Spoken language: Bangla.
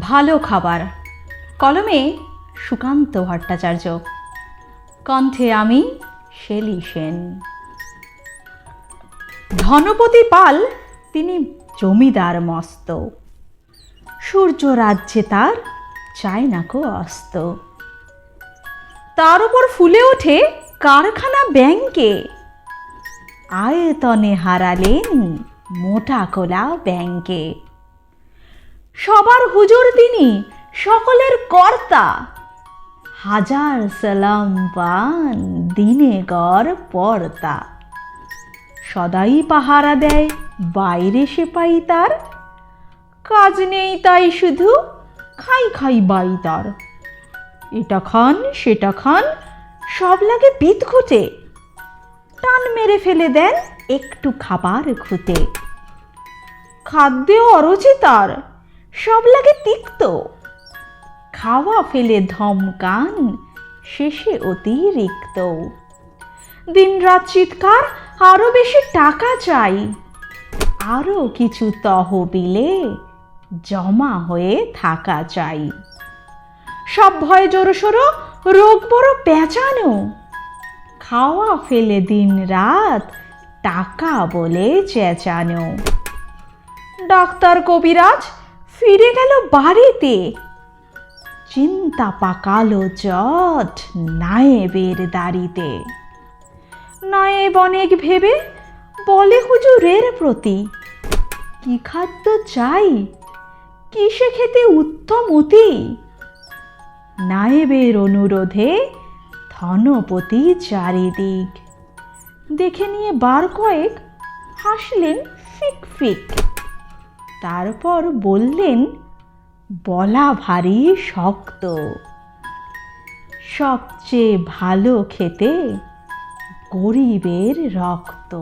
ভালো খাবার। কলমে সুকান্ত ভট্টাচার্য। কণ্ঠে আমি শেলি সেন। ধনপতি পাল, তিনি জমিদার মস্ত। সূর্য রাজ্যে তার চায় না কো অস্ত। তার উপর ফুলে ওঠে কারখানা ব্যাংকে। আয়তনে হারালেন মোটা কোলা ব্যাংকে। সবার হুজুর তিনি, সকলের কর্তা। হাজার সালাম পান দিনে গড় পর্তা। সদাই পাহারা দেয়, বাইরে সে পাই তার। কাজ নেই তাই শুধু খাই খাই বাই তার। এটা খান, সেটা খান, সব লাগে বিদ ঘুটে। টান মেরে ফেলে দেন একটু খাবার খুঁটে। খাদ্যে অরুচি তার। সব লাগে তিক্ত। খাওয়া ফেলে ধমকান শেষে অতিরিক্ত। দিনরাত চিৎকার, আরও বেশি টাকা চাই। আরও কিছু তহবিলে জমা হয়ে থাকা চাই। সব ভয় জোরসোরো, রোগ বড় পেঁচানো। খাওয়া ফেলে দিন রাত টাকা বলে চেঁচানো। ডাক্তার কবিরাজ ফিরে গেল বাড়িতে। চিন্তা পাকালো জট নায়েবের দাড়িতে। নায়েব অনেক ভেবে বলে হুজুরের প্রতি, কি খাদ্য চাই? কিসে খেতে উত্তম অতি? নায়েবের অনুরোধে ধনপতি চারিদিক দেখে নিয়ে বার কয়েক হাসলেন ফিক ফিক। তারপর বললেন বলা ভারী শক্ত। সবচেয়ে ভালো খেতে গরিবের রক্ত।